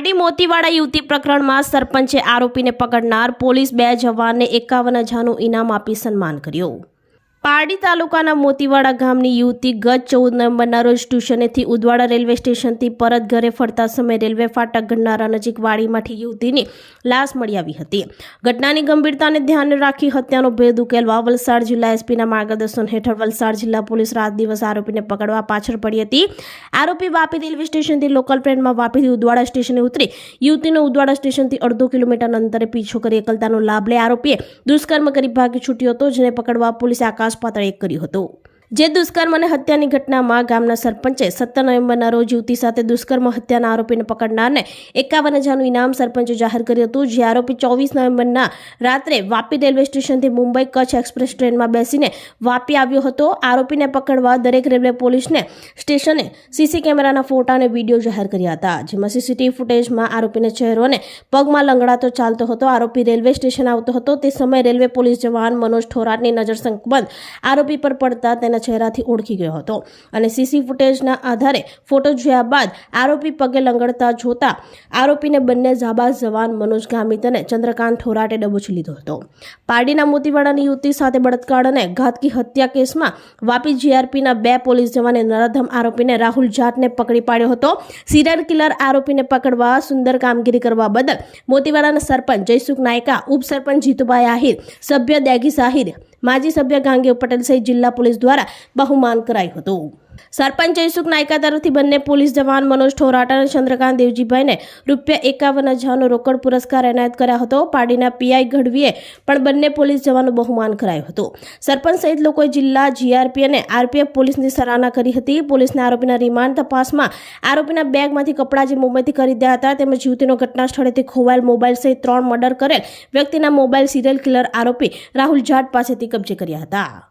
પારડી મોતીવાડા યુવતી પ્રકરણમાં સરપંચે આરોપીને પકડનાર પોલીસ બે જવાનને એકાવન હજારનું ઇનામ આપી સન્માન કર્યું. પારડી તાલુકાના મોતીવાડા ગામની યુવતી ગત ચૌદ નવેમ્બરના રોજ ટ્યુશનેથી ઉદવાડા રેલવે સ્ટેશનથી પરત ઘરે ફરતા સમયે રેલવે ફાટક ગણનારા નજીક વાડીમાંથી યુવતીની લાશ મળી આવી હતી. ઘટનાની ગંભીરતાને ધ્યાને રાખી હત્યાનો ભેદ ઉકેલવા વલસાડ જિલ્લા એસપીના માર્ગદર્શન હેઠળ વલસાડ જિલ્લા પોલીસ રાત દિવસ આરોપીને પકડવા પાછળ પડી હતી. આરોપી વાપી રેલવે સ્ટેશનથી લોકલ ટ્રેનમાં વાપીથી ઉદવાડા સ્ટેશને ઉતરી યુવતીનો ઉદવાડા સ્ટેશનથી અડધો કિલોમીટર અંતરે પીછો કરી એકલતાનો લાભ લઈ આરોપીએ દુષ્કર્મ કરી ભાગી છૂટ્યો હતો, જેને પકડવા પોલીસે આકાશ પાતાળ એક કર્યું હતું. જે દુષ્કર્મ અને હત્યાની ઘટનામાં ગામના સરપંચે સત્તર નવેમ્બરના રોજ યુવતી સાથે દુષ્કર્મ, હત્યાના આરોપીને પકડનારને એકાવન હજારનું ઇનામ સરપંચે જાહેર કર્યું હતું. જે આરોપી ચોવીસ નવેમ્બરના રાત્રે વાપી રેલવે સ્ટેશનથી મુંબઈ કચ્છ એક્સપ્રેસ ટ્રેનમાં બેસીને વાપી આવ્યો હતો. આરોપીને પકડવા દરેક રેલવે પોલીસને સ્ટેશને સીસી કેમેરાના ફોટા અને વીડિયો જાહેર કર્યા હતા. જેમાં સીસીટીવી ફૂટેજમાં આરોપીનો ચહેરો અને પગમાં લંગડાતો ચાલતો હતો. આરોપી રેલવે સ્ટેશન આવતો હતો. તે સમયે રેલવે પોલીસ જવાન મનોજ થોરાટની નજર સંકબંધ આરોપી પર પડતા તેના ચહેરાથી ઓળખી ગયો હતો. અને સીસી ફૂટેજના આધારે ફોટો જોયા બાદ આરોપી પગે લંગડતા જોતા આરોપીને બંને જાબાઝ જવાન મનોજ ગામિત અને ચંદ્રકાંત થોરાટે ડબોચી લીધો હતો. પારડીના મોતીવાડાની યુવતી સાથે બળાત્કાર અને ઘાતકી હત્યા કેસમાં વાપી જીઆરપીના બે પોલીસ જવાને નરાધમ આરોપીને રાહુલ જાટને પકડી પાડ્યો હતો. સિરિયલ કિલર આરોપીને પકડવા સુંદર કામગીરી કરવા બદલ મોતીવાડાના સરપંચ જયસુખ નાયકા, ઉપસરપંચ જીતુભાઈ આહિર, સભ્ય દેગી સાહિર માજી સભ્ય ગાંગેવ પટેલ સહિત જિલ્લા પોલીસ દ્વારા બહુમાન કરાયું હતું. સરપંચ જયસુખ નાયકા તરફથી બંને પોલીસ જવાન મનોજ ઠોરાટ અને ચંદ્રકાંત દેવજીભાઈને રૂપિયા એકાવન હજારનો રોકડ પુરસ્કાર એનાયત કર્યા હતો. પાર્ટીના પીઆઈ ગઢવીએ પણ બંને પોલીસ જવાનો બહુમાન કરાયું હતું. સરપંચ સહિત લોકોએ જિલ્લા, જીઆરપી અને આરપીએફ પોલીસની સરાહના કરી હતી. પોલીસને આરોપીના રિમાન્ડ તપાસમાં આરોપીના બેગમાંથી કપડાં જે મુંબઈથી ખરીદ્યા હતા તેમજ યુવતીનો ઘટના સ્થળેથી ખોવાયેલ મોબાઈલ સહિત ત્રણ મર્ડર કરેલ વ્યક્તિના મોબાઈલ સિરિયલ કિલર આરોપી રાહુલ જાટ પાસેથી કબજે કર્યા હતા.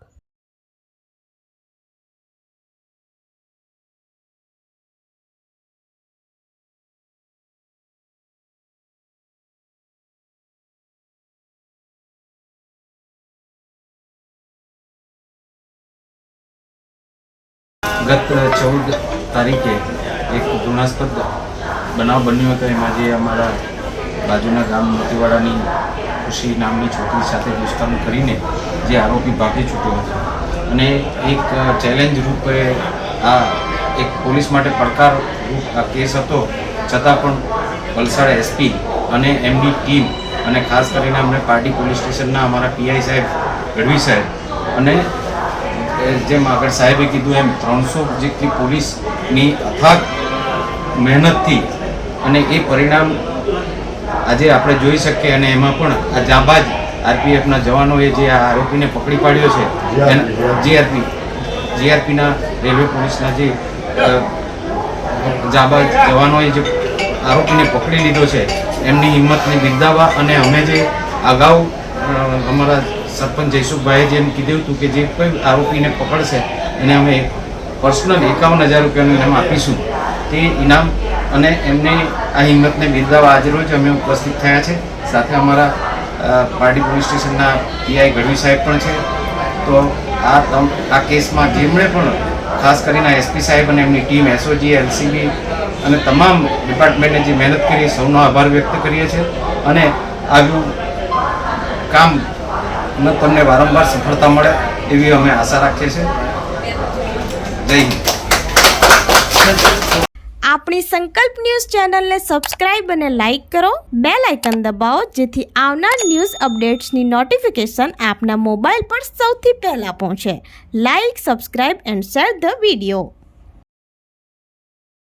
ગત ચૌદ તારીખે એક ઘૃણાસ્પદ બનાવ બન્યો હતો. એમાં જે અમારા બાજુના ગામ મોતીવાડાની ખુશી નામની છોકરી સાથે દુષ્કર્મ કરીને જે આરોપી ભાગી છૂટ્યો હતો. અને એક ચેલેન્જ રૂપે આ એક પોલીસ માટે પડકાર આ કેસ હતો. છતાં પણ વલસાડ એસપી અને એમની ટીમ અને ખાસ કરીને અમને પાર્ટી પોલીસ સ્ટેશનના અમારા પીઆઈ સાહેબ, ગઢવી સાહેબ અને જેમ આગળ સાહેબે કીધું એમ ત્રણસો જેટલી પોલીસની અથાગ મહેનતથી અને એ પરિણામ આજે આપણે જોઈ શકીએ અને એમાં પણ આ જાબાજ આરપીએફના જવાનોએ જે આ આરોપીને પકડી પાડ્યો છે જીઆરપી જીઆરપીના રેલવે પોલીસના જે જાબાજ જવાનોએ જે આરોપીને પકડી લીધો છે એમની હિંમતને બિરદાવવા અને અમે જે અગાઉ અમારા સરપંચ જયસુખભાઈએ જેમ કીધું હતું કે જે કોઈ આરોપીને પકડશે, એને અમે પર્સનલ એકાવન હજાર રૂપિયાનું ઇનામ આપીશું. તે ઇનામ અને એમને આ હિંમતને બિરદાવવા આજરોજ અમે ઉપસ્થિત થયા છે. સાથે અમારા પાર્ટી પોલીસ સ્ટેશનના પીઆઈ ગઢવી સાહેબ પણ છે. તો આ તમ, આ કેસમાં જેમણે પણ ખાસ કરીને એસપી સાહેબ અને એમની ટીમ, એસઓજી, એલસીબી અને તમામ ડિપાર્ટમેન્ટે જે મહેનત કરી, સૌનો આભાર વ્યક્ત કરીએ છીએ. અને આવ્યું કામ તમને વારંવાર સફળતા મળે એવી અમે આશા રાખીએ છીએ. જય હિન્દ. આપણી સંકલ્પ ન્યૂઝ ચેનલને સબસ્ક્રાઇબ અને લાઇક કરો. બે લાઇકન દબાવો, જેથી આવનાર ન્યૂઝ અપડેટ્સની નોટિફિકેશન આપના મોબાઈલ પર સૌથી પહેલાં પહોંચે. Like, subscribe and share the video.